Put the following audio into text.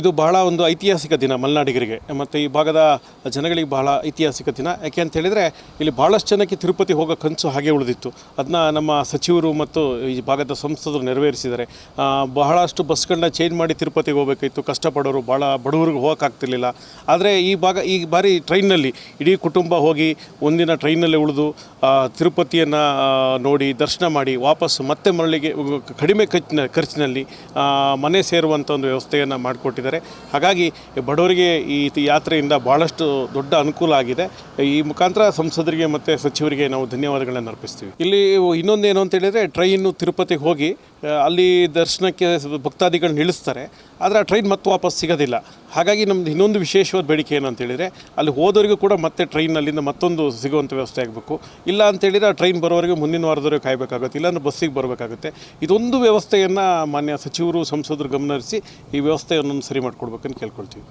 ಇದು ಬಹಳ ಒಂದು ಐತಿಹಾಸಿಕ ದಿನ ಮಲೆನಾಡಿಗರಿಗೆ. ಮತ್ತು ಈ ಭಾಗದ ಜನಗಳಿಗೆ ಬಹಳ ಐತಿಹಾಸಿಕ ದಿನ. ಯಾಕೆ ಅಂತ ಹೇಳಿದರೆ, ಇಲ್ಲಿ ಭಾಳಷ್ಟು ಜನಕ್ಕೆ ತಿರುಪತಿ ಹೋಗೋ ಕನಸು ಹಾಗೆ ಉಳಿದಿತ್ತು. ಅದನ್ನ ನಮ್ಮ ಸಚಿವರು ಮತ್ತು ಈ ಭಾಗದ ಸಂಸದರು ನೆರವೇರಿಸಿದ್ದಾರೆ. ಬಹಳಷ್ಟು ಬಸ್ಗಳನ್ನ ಚೇಂಜ್ ಮಾಡಿ ತಿರುಪತಿಗೆ ಹೋಗಬೇಕಾಯಿತು. ಕಷ್ಟಪಡೋರು ಭಾಳ ಬಡವರಿಗೆ ಹೋಗೋಕ್ಕಾಗ್ತಿರ್ಲಿಲ್ಲ. ಆದರೆ ಈ ಭಾಗ, ಈ ಬಾರಿ ಟ್ರೈನ್ನಲ್ಲಿ ಇಡೀ ಕುಟುಂಬ ಹೋಗಿ ಒಂದಿನ ಟ್ರೈನಲ್ಲೇ ಉಳಿದು ತಿರುಪತಿಯನ್ನು ನೋಡಿ ದರ್ಶನ ಮಾಡಿ ವಾಪಸ್ ಮತ್ತೆ ಮರಳಿಗೆ, ಕಡಿಮೆ ಖರ್ಚಿನ, ಖರ್ಚಿನಲ್ಲಿ ಮನೆ ಸೇರುವಂಥ ಒಂದು ವ್ಯವಸ್ಥೆಯನ್ನು ಮಾಡಿಕೊಟ್ಟಿದ್ದಾರೆ ಹಾಗಾಗಿ ಬಡವರಿಗೆ ಈ ಯಾತ್ರೆಯಿಂದ ಭಾಳಷ್ಟು ದೊಡ್ಡ ಅನುಕೂಲ ಆಗಿದೆ. ಈ ಮುಖಾಂತರ ಸಂಸದರಿಗೆ ಮತ್ತು ಸಚಿವರಿಗೆ ನಾವು ಧನ್ಯವಾದಗಳನ್ನು ಅರ್ಪಿಸ್ತೀವಿ. ಇಲ್ಲಿ ಇನ್ನೊಂದು ಏನು ಅಂತ ಹೇಳಿದರೆ ಟ್ರೈನು ತಿರುಪತಿಗೆ ಹೋಗಿ ಅಲ್ಲಿ ದರ್ಶನಕ್ಕೆ ಭಕ್ತಾದಿಗಳನ್ನ ಇಳಿಸ್ತಾರೆ ಆದರೆ ಆ ಟ್ರೈನ್ ಮತ್ತೆ ವಾಪಸ್ ಸಿಗೋದಿಲ್ಲ. ಹಾಗಾಗಿ ನಮ್ದು ಇನ್ನೊಂದು ವಿಶೇಷವಾದ ಬೇಡಿಕೆ ಏನು ಅಂತೇಳಿದರೆ ಅಲ್ಲಿ ಹೋದವರಿಗೂ ಕೂಡ ಮತ್ತೆ ಟ್ರೈನ್ ಅಲ್ಲಿಂದ ಮತ್ತೊಂದು ಸಿಗುವಂಥ ವ್ಯವಸ್ಥೆ ಆಗಬೇಕು. ಇಲ್ಲ ಅಂತೇಳಿದರೆ ಆ ಟ್ರೈನ್ ಬರೋವರೆಗೂ ಮುಂದಿನ ವಾರದವರೆಗೆ ಕಾಯಬೇಕಾಗುತ್ತೆ. ಇಲ್ಲಾಂದ್ರೆ ಬಸ್ಸಿಗೆ ಬರಬೇಕಾಗುತ್ತೆ. ಇದೊಂದು ವ್ಯವಸ್ಥೆಯನ್ನು ಮಾನ್ಯ ಸಚಿವರು, ಸಂಸದರು ಗಮನಹರಿಸಿ ಈ ವ್ಯವಸ್ಥೆಯನ್ನು ಸರಿ ಮಾಡಿಕೊಡ್ಬೇಕಂತ ಕೇಳ್ಕೊಳ್ತೀವಿ.